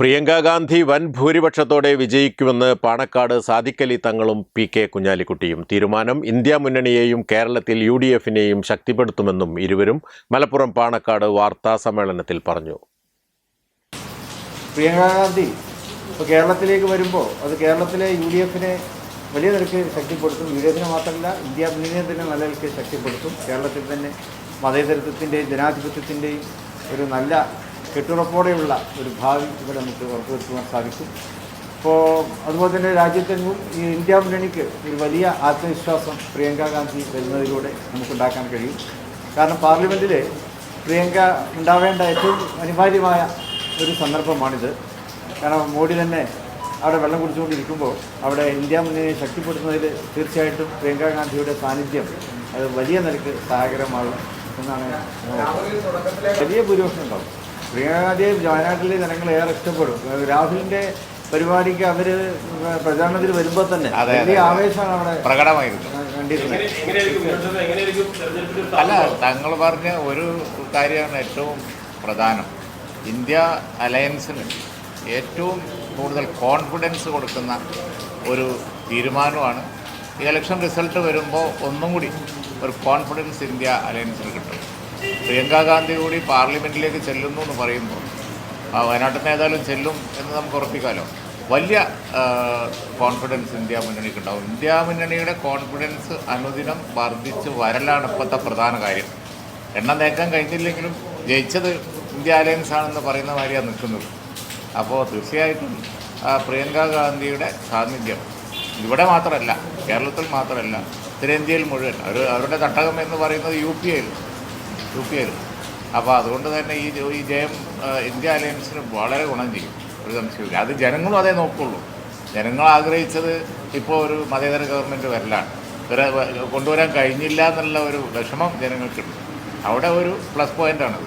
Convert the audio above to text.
പ്രിയങ്ക ഗാന്ധി വൻ ഭൂരിപക്ഷത്തോടെ വിജയിക്കുമെന്ന് പാണക്കാട് സാദിക്കലി തങ്ങളും പി കെ കുഞ്ഞാലിക്കുട്ടിയും. തീരുമാനം ഇന്ത്യ മുന്നണിയെയും കേരളത്തിൽ യു ഡി എഫിനെയും ശക്തിപ്പെടുത്തുമെന്നും ഇരുവരും മലപ്പുറം പാണക്കാട് വാർത്താ സമ്മേളനത്തിൽ പറഞ്ഞു. പ്രിയങ്ക ഗാന്ധി ഇപ്പോൾ കേരളത്തിലേക്ക് വരുമ്പോൾ അത് കേരളത്തിലെ യു ഡി എഫിനെ വലിയ നിരക്ക് ശക്തിപ്പെടുത്തും. യു ഡി എഫിനെ മാത്രമല്ല ഇന്ത്യ മുന്നണിയെ തന്നെ നല്ല നിലയ്ക്ക് ശക്തിപ്പെടുത്തും. കേരളത്തിൽ തന്നെ മതേതരത്വത്തിന്റെയും ജനാധിപത്യത്തിന്റെയും ഒരു നല്ല കെട്ടുറപ്പോടെയുള്ള ഒരു ഭാവി ഇവിടെ നമുക്ക് ഉറപ്പുവരുത്തുവാൻ സാധിക്കും. ഇപ്പോൾ അതുപോലെ തന്നെ രാജ്യത്തെങ്ങും ഈ ഇന്ത്യ മുന്നണിക്ക് ഒരു വലിയ ആത്മവിശ്വാസം പ്രിയങ്ക ഗാന്ധി വരുന്നതിലൂടെ നമുക്കുണ്ടാക്കാൻ കഴിയും. കാരണം പാർലമെന്റിൽ പ്രിയങ്ക ഉണ്ടാവേണ്ട ഏറ്റവും അനിവാര്യമായ ഒരു സന്ദർഭമാണിത്. കാരണം മോഡി തന്നെ അവിടെ വെള്ളം കുടിച്ചുകൊണ്ടിരിക്കുമ്പോൾ അവിടെ ഇന്ത്യ മുന്നണിയെ ശക്തിപ്പെടുത്തുന്നതിൽ തീർച്ചയായിട്ടും പ്രിയങ്ക ഗാന്ധിയുടെ സാന്നിധ്യം അത് വലിയ നിലയ്ക്ക് സഹായകരമാകും എന്നാണ് വലിയ ഭൂരിപക്ഷം ഉണ്ടാവും. ഗാന്ധിയെ വയനാട്ടിലെ ജനങ്ങൾ ഏറെ ഇഷ്ടപ്പെടും. രാഹുലിന്റെ പരിപാടിക്ക് അവർ പ്രചാരണത്തിൽ വരുമ്പോൾ തന്നെ അതെ, വലിയ അതെ. ആവേശമാണ് അവിടെ പ്രകടമായിരുന്നു. കണ്ടിരുന്നത്. അല്ല തങ്ങൾ പറഞ്ഞ ഒരു കാര്യമാണ് ഏറ്റവും പ്രധാനം. ഇന്ത്യ അലയൻസിന് ഏറ്റവും കൂടുതൽ കോൺഫിഡൻസ് കൊടുക്കുന്ന ഒരു തീരുമാനമാണ്. ഈ ഇലക്ഷൻ റിസൾട്ട് വരുമ്പോൾ ഒന്നും കൂടി ഒരു കോൺഫിഡൻസ് ഇന്ത്യ അലയൻസിന് കിട്ടും. പ്രിയങ്ക ഗാന്ധി കൂടി പാർലമെന്റിലേക്ക് ചെല്ലുന്നു എന്ന് പറയുമ്പോൾ ആ വയനാട്ടിൽ നിന്ന് ഏതായാലും ചെല്ലും എന്ന് നമുക്ക് ഉറപ്പിക്കാമല്ലോ വലിയ കോൺഫിഡൻസ് ഇന്ത്യ മുന്നണിക്ക് ഉണ്ടാവും. ഇന്ത്യ മുന്നണിയുടെ കോൺഫിഡൻസ് അനുദിനം വർദ്ധിച്ച് വരലാണ് ഇപ്പോഴത്തെ പ്രധാന കാര്യം. എണ്ണം നേക്കാൻ കഴിഞ്ഞില്ലെങ്കിലും ജയിച്ചത് ഇന്ത്യ അലയൻസ് ആണെന്ന് പറയുന്ന മാതിരിയാണ് നിൽക്കുന്നത്. അപ്പോൾ തീർച്ചയായിട്ടും പ്രിയങ്ക ഗാന്ധിയുടെ സാന്നിധ്യം ഇവിടെ മാത്രമല്ല കേരളത്തിൽ മാത്രമല്ല ഉത്തരേന്ത്യയിൽ മുഴുവൻ അവർ അവരുടെ തട്ടകം എന്ന് പറയുന്നത് യു പി ഐയിൽ യു പി ആയിരുന്നു അപ്പോൾ അതുകൊണ്ട് തന്നെ ഈ ഈ ജയം ഇന്ത്യ അലയൻസിന് വളരെ ഗുണം ചെയ്യും. ഒരു സംശയമില്ല അത് ജനങ്ങളും അതേ നോക്കുള്ളൂ. ജനങ്ങൾ ആഗ്രഹിച്ചത് ഇപ്പോൾ ഒരു മതേതര ഗവൺമെന്റ് വരലാണ്. ഇവരെ കൊണ്ടുവരാൻ കഴിഞ്ഞില്ല എന്നുള്ള ഒരു വിഷമം ജനങ്ങൾക്കുണ്ട്. അവിടെ ഒരു പ്ലസ് പോയിന്റാണത്